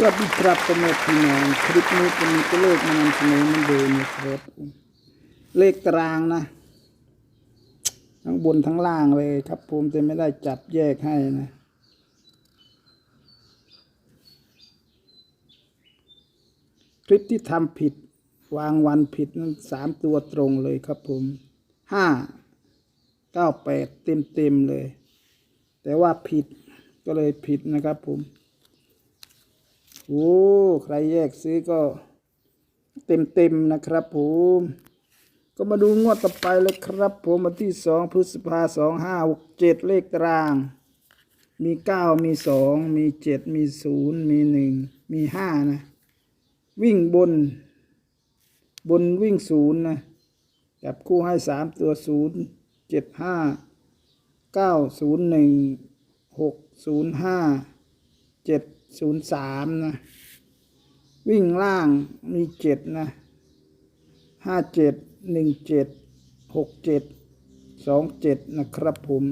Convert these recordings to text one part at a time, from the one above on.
สวัสดีครับพ่อแม่พี่น้องคลิปนี้จะมีตัวเลขมานำเสนอมันเดิมนะครับ เลขตารางนะ ทั้งบนทั้งล่างเลยครับผมแต่ไม่ได้จับแยกให้นะ คลิปที่ทำผิด วางวันผิดนั้นสามตัวตรงเลยครับผมห้าเก้าแปดเต็มเต็มเลย แต่ว่าผิดก็เลยผิดนะครับผม โอ้ใครแยกซื้อก็เต็มเต็มนะครับผม ก็มาดูงวดต่อไปเลยครับ ผมวันที่สองพฤษภาสองห้าหกเจ็ดเลขตาราง มีเก้ามีสองมีเจ็ดมีศูนย์มีหนึ่งมีห้านะ วิ่งบน บนวิ่งศูนย์นะจับคู่ให้สามตัวศูนย์เจ็ดห้าเก้าศูนย์หนึ่งหกศูนย์ห้าเจ็ด ศูนย์สามนะ วิ่งล่างมีเจ็ดนะห้าเจ็ดหนึ่งเจ็ดหกเจ็ดสองเจ็ดนะครับผม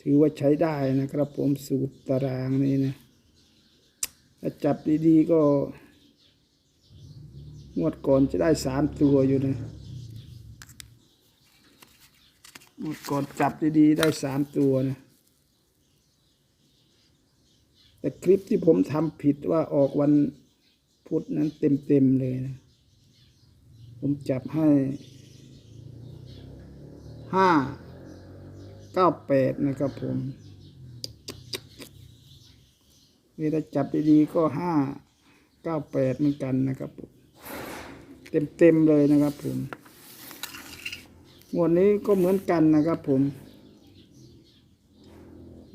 ถือว่าใช้ได้นะครับผมสูตรตารางนี้นะถ้าจับดีๆก็ งวดก่อนจะได้สามตัวอยู่นะงวดก่อนจับดีๆได้สามตัวนะ แต่คลิปที่ผมทำผิดว่าออกวันพุธนั้นเต็มๆเลยนะ ผมจับให้ห้าเก้าแปดนะครับผมนี่ถ้าจับดีๆก็ห้าเก้าแปดเหมือนกันนะครับผมเต็มๆเลยนะครับผมงวดนี้ก็เหมือนกันนะครับผม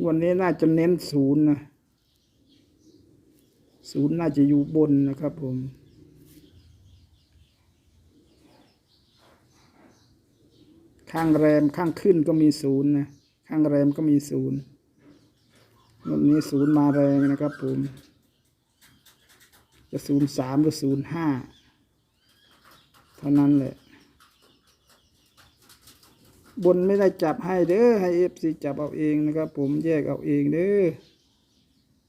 งวดนี้น่าจะเน้นศูนย์นะ ศูนย์น่าจะอยู่บนนะครับผม ข้างแรมข้างขึ้นก็มีศูนย์นะ ข้างแรมก็มีศูนย์วันนี้ศูนย์มาแรงนะครับผม จะศูนย์สามหรือศูนย์ห้าเท่านั้นแหละ บนไม่ได้จับให้เด้อให้เอฟซีจับเอาเองนะครับผมแยกเอาเองเด้อ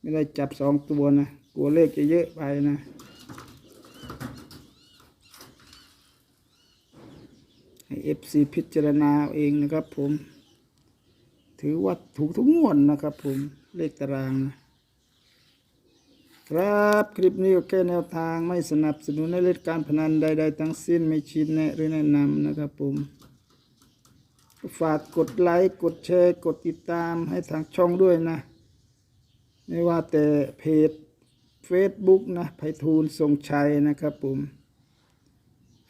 ไม่ได้จับสองตัวนะกลัวเลขจะเยอะไปนะ ให้เอฟซีพิจารณาเองนะครับผม ถือว่าถูกทุกงวดนะครับผมเลขตารางนะครับ คลิปนี้ก็แค่แนวทางไม่สนับสนุนในเล่นการพนันใด ๆ ทั้งสิ้นไม่ชี้แนะหรือแนะนำนะครับผมฝากกดไลค์กดแชร์ กดติดตามให้ทางช่องด้วยนะ ไม่ว่าแต่เพจ Facebook นะไพฑูรย์ทรงชัยนะครับผม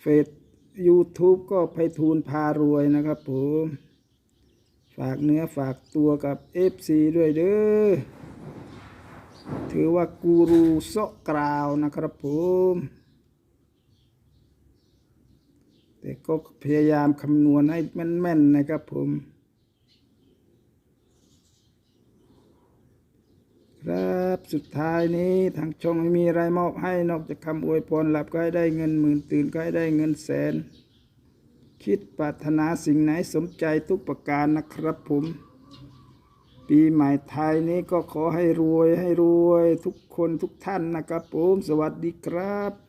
เฟซ YouTube ก็ไพฑูรย์พารวยนะครับผมฝากเนื้อฝากตัวกับ FC ด้วยเด้อถือว่ากูรูโซกราวนะครับผมแต่ก็พยายามคำนวณให้แม่นๆนะครับผม ครับ สุดท้ายนี้ทางช่องไม่มีอะไรมอบให้นอกจากคำอวยพรหลับก็ให้ได้เงินหมื่นตื่นก็ให้ได้เงินแสน คิดปรารถนาสิ่งไหนสมใจทุกประการนะครับผม ปีใหม่ไทยนี้ก็ขอให้รวยให้รวยทุกคนทุกท่านนะครับผม สวัสดีครับ